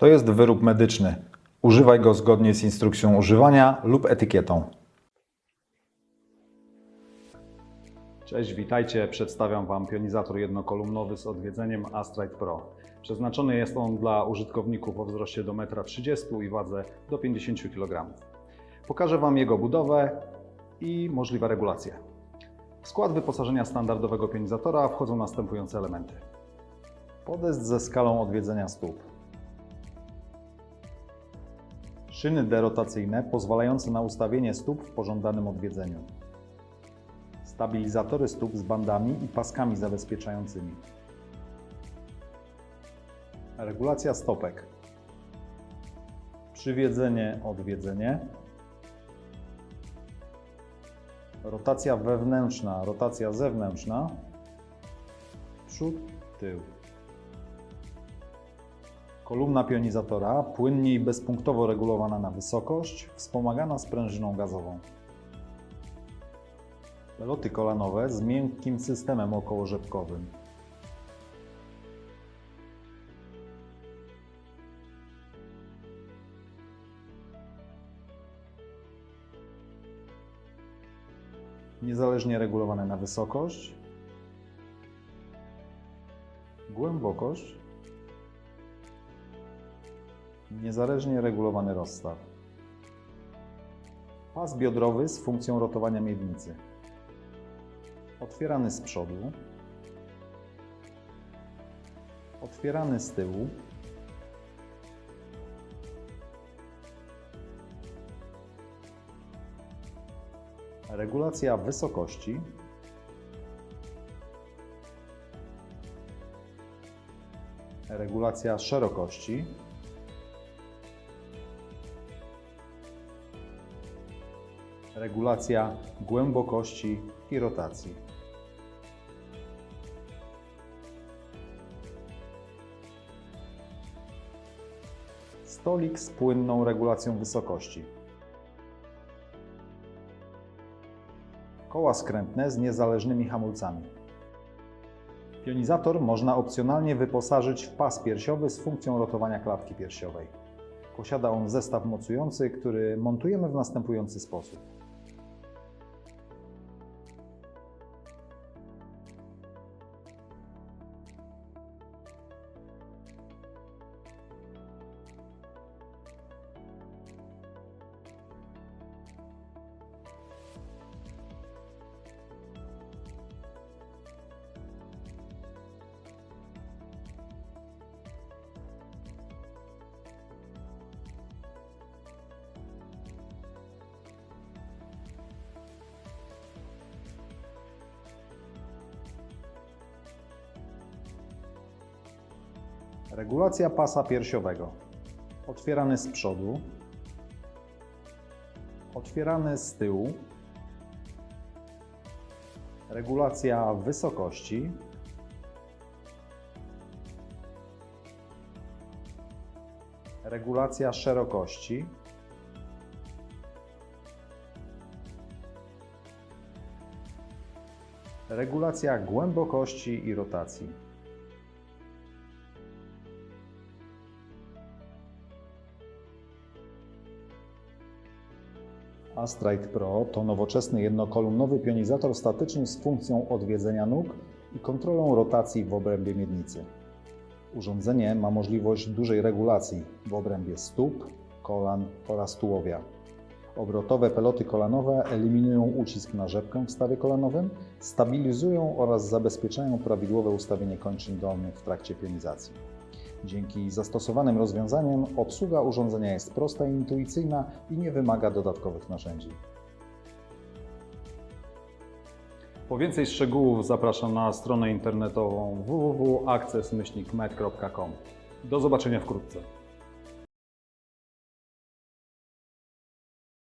To jest wyrób medyczny. Używaj go zgodnie z instrukcją używania lub etykietą. Cześć, witajcie. Przedstawiam Wam pionizator jednokolumnowy z odwiedzeniem Astrite Pro. Przeznaczony jest on dla użytkowników o wzroście do 1,30 m i wadze do 50 kg. Pokażę Wam jego budowę i możliwe regulacje. W skład wyposażenia standardowego pionizatora wchodzą następujące elementy. Podest ze skalą odwiedzenia stóp. Szyny derotacyjne pozwalające na ustawienie stóp w pożądanym odwiedzeniu. Stabilizatory stóp z bandami i paskami zabezpieczającymi. Regulacja stopek. Przywiedzenie, odwiedzenie. Rotacja wewnętrzna, rotacja zewnętrzna. Przód, tył. Kolumna pionizatora płynnie i bezpunktowo regulowana na wysokość, wspomagana sprężyną gazową. Peloty kolanowe z miękkim systemem okołorzepkowym. Niezależnie regulowane na wysokość, głębokość, niezależnie regulowany rozstaw. Pas biodrowy z funkcją rotowania miednicy. Otwierany z przodu. Otwierany z tyłu. Regulacja wysokości. Regulacja szerokości. Regulacja głębokości i rotacji. Stolik z płynną regulacją wysokości. Koła skrętne z niezależnymi hamulcami. Pionizator można opcjonalnie wyposażyć w pas piersiowy z funkcją rotowania klatki piersiowej. Posiada on zestaw mocujący, który montujemy w następujący sposób. Regulacja pasa piersiowego. Otwierany z przodu. Otwierany z tyłu. Regulacja wysokości. Regulacja szerokości. Regulacja głębokości i rotacji. Astrite Pro to nowoczesny jednokolumnowy pionizator statyczny z funkcją odwiedzenia nóg i kontrolą rotacji w obrębie miednicy. Urządzenie ma możliwość dużej regulacji w obrębie stóp, kolan oraz tułowia. Obrotowe peloty kolanowe eliminują ucisk na rzepkę w stawie kolanowym, stabilizują oraz zabezpieczają prawidłowe ustawienie kończyn dolnych w trakcie pionizacji. Dzięki zastosowanym rozwiązaniom obsługa urządzenia jest prosta i intuicyjna i nie wymaga dodatkowych narzędzi. Po więcej szczegółów zapraszam na stronę internetową www.accessmyślnikmed.com. Do zobaczenia wkrótce.